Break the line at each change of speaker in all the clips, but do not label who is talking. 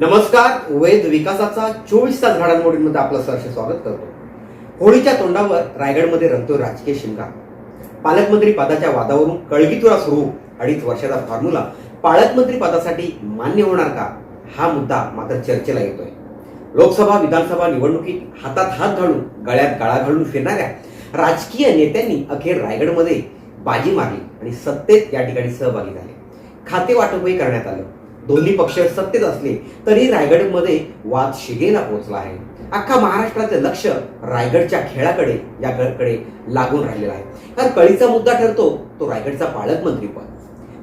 नमस्कार वेद विकासाचा चोवीस तास घडामोडींमध्ये आपलं सहर्ष स्वागत करतो. होळीच्या तोंडावर रायगडमध्ये रंगतो राजकीय शिमगा पालकमंत्री पदाच्या वादावरून कळगीतुरा सुरू अडीच वर्षाचा फॉर्म्युला पालकमंत्री पदासाठी मान्य होणार का? हा मुद्दा मात्र चर्चेला येतोय. लोकसभा विधानसभा निवडणुकीत हातात हात घालून गळ्यात गळा घालून फिरणाऱ्या राजकीय नेत्यांनी अखेर रायगडमध्ये बाजी मारली आणि सत्तेत या ठिकाणी सहभागी झाले. खाते वाटपही करण्यात आलं. दोन्ही पक्ष सत्तेत असले तरी रायगडमध्ये वाद शिगेला पोहोचला आहे. अख्खा महाराष्ट्राचं लक्ष रायगडच्या खेळाकडे याकडे लागून राहिलेला आहे. कारण कळीचा मुद्दा ठरतो तो रायगडचा पालकमंत्री पद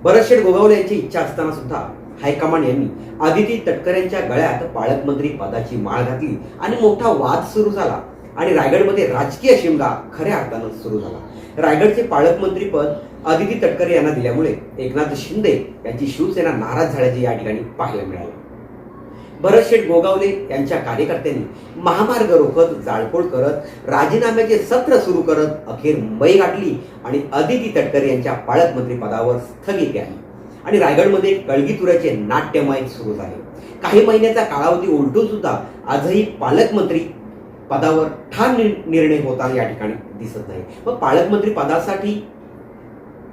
भरतशेठ गोगावले यांची इच्छा असताना सुद्धा हायकमांड यांनी आदिती तटकऱ्यांच्या गळ्यात पालकमंत्री पदाची माळ घातली आणि मोठा वाद सुरू झाला. आणि रायगडमध्ये राजकीय शिमगा खऱ्या अर्थानं सुरू झाला. रायगडचे पालकमंत्री पद आदिती तटकरे यांना दिल्यामुळे एकनाथ शिंदे यांची शिवसेना नाराज झाल्याचे या ठिकाणी पाहायला मिळाले. भरतशेठ गोगावले यांच्या कार्यकर्त्यांनी महामार्ग रोखत जाळपोळ करत राजीनाम्याचे सत्र सुरू करत अखेर मुंबई गाठली आणि अदिती तटकरे यांच्या पालकमंत्री पदावर स्थगिती आली आणि रायगडमध्ये कळगीतुऱ्याचे नाट्यमय सुरू झाले. काही महिन्याचा कालावधी उलटून सुद्धा आजही पालकमंत्री पदावर ठाम नि- निर्णय होताना या ठिकाणी दिसत नाही. मग पालकमंत्री पदासाठी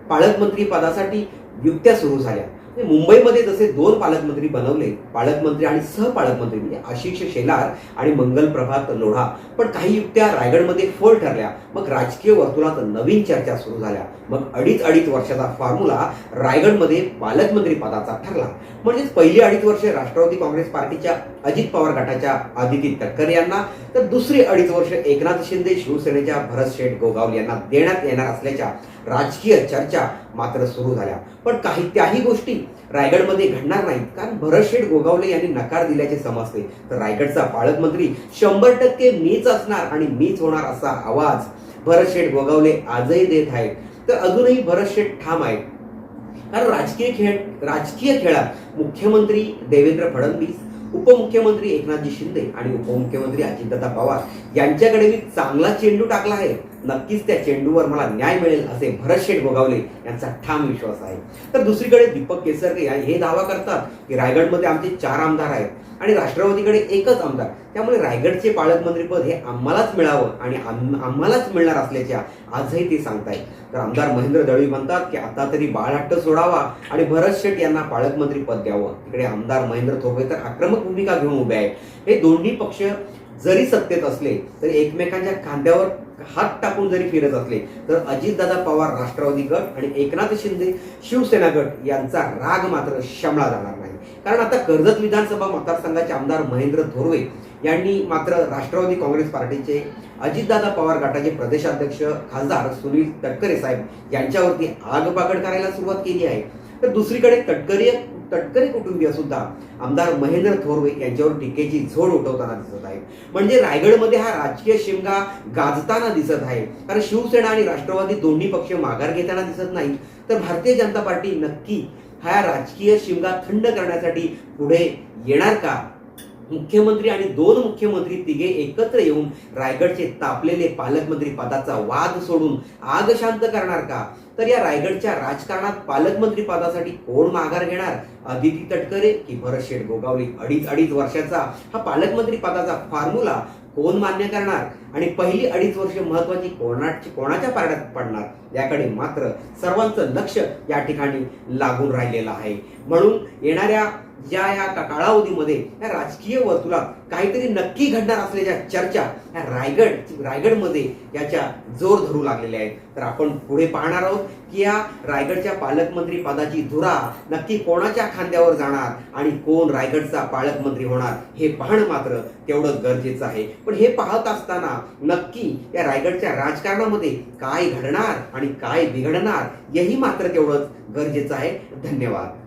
पालकमंत्री पदासाठी युक्त्या सुरू झाल्या. मुंबईमध्ये जसे दोन पालकमंत्री बनवले पालकमंत्री आणि सहपालकमंत्री म्हणजे आशिष शेलार आणि मंगल प्रभात लोढा पण काही युक्त्या रायगडमध्ये फोल ठरल्या. मग राजकीय वर्तुळात नवीन चर्चा सुरू झाल्या. मग अडीच अडीच वर्षाचा फॉर्म्युला रायगडमध्ये पालकमंत्री पदाचा ठरला. म्हणजेच पहिली अडीच वर्षे राष्ट्रवादी काँग्रेस पार्टीच्या अजित पवार गटाच्या आदिती तटकर यांना तर दुसरी अडीच वर्ष एकनाथ शिंदे शिवसेनेच्या भरत शेठ गोगावले यांना देण्यात येणार असल्याच्या राजकीय चर्चा मात्र सुरू झाल्या. पण काही त्याही गोष्टी रायगडमध्ये घडणार नाहीत. कारण भरतशेठ गोगावले यांनी नकार दिल्याचे समजते. तर रायगडचा पालकमंत्री शंभर टक्के मीच असणार आणि मीच होणार असा आवाज भरतशेठ गोगावले आजही देत आहेत. तर अजूनही भरतशेठ ठाम आहेत. कारण राजकीय खेळ राजकीय खेळात मुख्यमंत्री देवेंद्र फडणवीस उपमुख्यमंत्री एकनाथजी शिंदे आणि उपमुख्यमंत्री अजितदादा पवार यांच्याकडे मी चांगला चेंडू टाकला आहे. नक्कीच त्या चेंडूवर मला न्याय मिळेल असे भरत गोगावले यांचा ठाम विश्वास आहे. तर दुसरीकडे दीपक केसरकर हे दावा करतात की रायगडमध्ये आमचे चार आमदार आहेत आणि राष्ट्रवादीकडे एकच आमदार. त्यामुळे रायगडचे पालकमंत्रीपद हे आम्हालाच मिळावं आणि आम्हालाच मिळणार असल्याच्या आजही ते सांगतायत. तर आमदार महेंद्र दळवी म्हणतात की आता तरी बाळहट्ट सोडावा आणि भरत शेठ यांना पालकमंत्री पद द्यावं. तिकडे आमदार महेंद्र थोपे तर आक्रमक भूमिका घेऊन उभे आहेत. हे दोन्ही पक्ष जरी सत्तेत असले तरी एकमेकांच्या खांद्यावर हात टाकून जरी फिरत असले तर अजितदादा पवार राष्ट्रवादी गट आणि एकनाथ शिंदे शिवसेना गट यांचा राग मात्र शमला जाणार नाही. कारण आता कर्जत विधानसभा मतदारसंघाचे आमदार महेंद्र धोरवे यांनी मात्र राष्ट्रवादी काँग्रेस पार्टीचे अजितदादा पवार गटाचे प्रदेशाध्यक्ष खासदार सुनील तटकरे साहेब यांच्यावरती आगपाकड करायला सुरुवात केली आहे. तर दुसरीकडे तटकरे तटकरे कुटुंबीय सुद्धा आमदार महेंद्र थोरवे यांच्यावर टीकेची झोड उठवताना दिसत आहे म्हणजे रायगडमध्ये हा राजकीय शिमगा गाजताना दिसत आहे. कारण शिवसेना आणि राष्ट्रवादी दोन्ही पक्ष माघार घेताना दिसत नाही तर भारतीय जनता पार्टी नक्की हा राजकीय शिमगा थंड करण्यासाठी पुढे येणार का? मुख्यमंत्री आणि दोन मुख्यमंत्री तिघे एकत्र येऊन रायगडचे तापलेले पालकमंत्री पदाचा वाद सोडून आग शांत करणार का? तर या रायगडच्या राजकारणात पालकमंत्री पदासाठी कोण माघार घेणार? अदिती तटकरे की भरत शेठ गोगावली? अडीच अडीच वर्षाचा हा पालकमंत्री पदाचा फॉर्म्युला कोण मान्य करणार? आणि पहिली अडीच वर्ष महत्वाची कोणाची कोणाच्या पारड्यात पडणार? याकडे मात्र सर्वांचं लक्ष या ठिकाणी लागून राहिलेलं आहे. म्हणून येणाऱ्या ज्या या कालावधीमध्ये या राजकीय वर्तुळात काहीतरी नक्की घडणार असलेल्या चर्चा या रायगड रायगडमध्ये याच्या जोर धरू लागलेल्या आहेत. तर आपण पुढे पाहणार आहोत की या रायगडच्या पालकमंत्री पदाची धुरा नक्की कोणाच्या खांद्यावर जाणार आणि कोण रायगडचा पालकमंत्री होणार हे पाहणं मात्र तेवढंच गरजेचं आहे. पण हे पाहत असताना नक्की या रायगडच्या राजकारणामध्ये काय घडणार आणि काय बिघडणार हेही मात्र तेवढंच गरजेचं आहे. धन्यवाद.